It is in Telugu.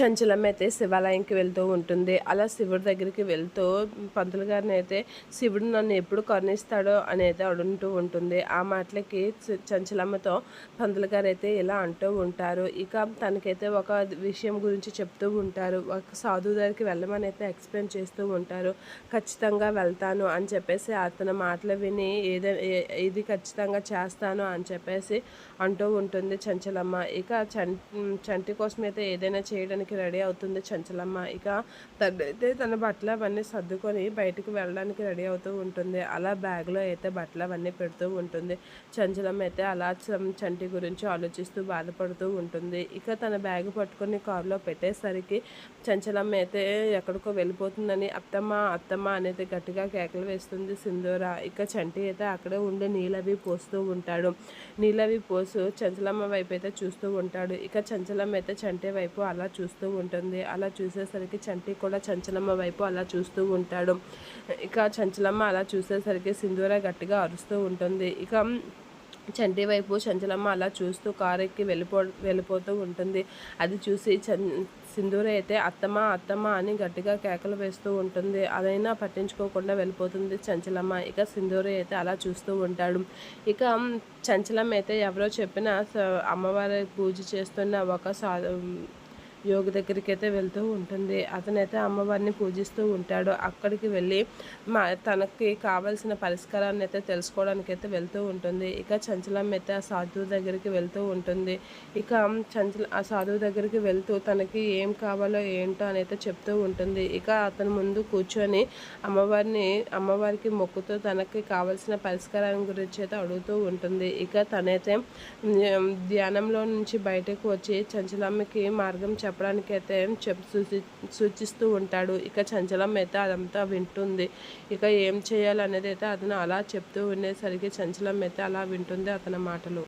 చంచలమ్మ అయితే శివాలయంకి వెళ్తూ ఉంటుంది. అలా శివుడి దగ్గరికి వెళ్తూ పంతులు గారిని అయితే శివుడు నన్ను ఎప్పుడు కరుణిస్తాడో అనేది అడుంటూ అడుగుతూ ఉంటుంది. ఆ మాటలకి చంచలమ్మతో పంతులు గారు అయితే ఇలా అంటూ ఉంటారు. ఇక తనకైతే ఒక విషయం గురించి చెప్తూ ఉంటారు. ఒక సాధువు దగ్గరికి వెళ్ళమని అయితే ఎక్స్ప్లెయిన్ చేస్తూ ఉంటారు. ఖచ్చితంగా వెళ్తాను అని చెప్పేసి అతని మాటలు విని ఏదైనా ఇది ఖచ్చితంగా చేస్తాను అని చెప్పేసి అంటూ ఉంటుంది చంచలమ్మ. ఇక చం చంటి కోసం అయితే ఏదైనా చేయడానికి రెడీ అవుతుంది చంచలమ్మ. ఇక తనైతే తన బట్టలు అవన్నీ సర్దుకొని బయటికి వెళ్ళడానికి రెడీ అవుతూ ఉంటుంది. అలా బ్యాగ్లో అయితే బట్టలు అవన్నీ పెడుతూ ఉంటుంది. చంచలమ్మ అయితే అలా చంటి గురించి ఆలోచిస్తూ బాధపడుతూ ఉంటుంది. ఇక తన బ్యాగ్ పట్టుకొని కారులో పెట్టేసరికి చంచలమ్మ అయితే ఎక్కడికో వెళ్ళిపోతుందని అత్తమ్మ అత్తమ్మ అనేది గట్టిగా కేకలు వేస్తుంది సింధూర. ఇక చంటి అయితే అక్కడే ఉండి నీళ్ళవి పోస్తూ ఉంటాడు. నీళ్ళవి పోసు చంచలమ్మ వైపు అయితే చూస్తూ ఉంటాడు. ఇక చంచలమ్మ అయితే చంటి వైపు అలా చూస్తూ ఉంటుంది. అలా చూసేసరికి చంటి కూడా చంచలమ్మ వైపు అలా చూస్తూ ఉంటాడు. ఇక చంచలమ్మ అలా చూసేసరికి సింధూర గట్టిగా అరుస్తూ ఉంటుంది. ఇక చంటి వైపు చంచలమ్మ అలా చూస్తూ కారెక్కి వెళ్ళిపో వెళ్ళిపోతూ ఉంటుంది. అది చూసి చం సింధూర అయితే అత్తమ్మ అత్తమ్మ అని గట్టిగా కేకలు వేస్తూ ఉంటుంది. అదైనా పట్టించుకోకుండా వెళ్ళిపోతుంది చంచలమ్మ. ఇక సింధూర అయితే అలా చూస్తూ ఉంటాడు. ఇక చంచలమ్మ అయితే ఎవరో చెప్పిన స- అమ్మవారి పూజ చేస్తున్న ఒక సా యోగ దగ్గరికి అయితే వెళ్తూ ఉంటుంది. అతనైతే అమ్మవారిని పూజిస్తూ ఉంటాడు. అక్కడికి వెళ్ళి మా తనకి కావలసిన పరిష్కారాన్ని అయితే తెలుసుకోవడానికి అయితే వెళ్తూ ఉంటుంది. ఇక చంచలం అయితే ఆ సాధువు దగ్గరికి వెళ్తూ ఉంటుంది. ఇక చంచల ఆ సాధువు దగ్గరికి వెళ్తూ తనకి ఏం కావాలో ఏంటో అని అయితే చెప్తూ ఉంటుంది. ఇక అతని ముందు కూర్చొని అమ్మవారిని అమ్మవారికి మొక్కుతూ తనకి కావలసిన పరిష్కారం గురించి అయితే అడుగుతూ ఉంటుంది. ఇక తనైతే ధ్యానంలో నుంచి బయటకు వచ్చి చంచలమ్మకి మార్గం చెప్ప చెప్పడానికి అయితే చెప్ సూచి సూచిస్తూ ఉంటాడు. ఇక చంచలం అయితే అదంతా వింటుంది. ఇక ఏం చేయాలనేది అయితే అతను అలా చెప్తూ ఉండేసరికి చంచలం అయితే అలా వింటుంది అతని మాటలు.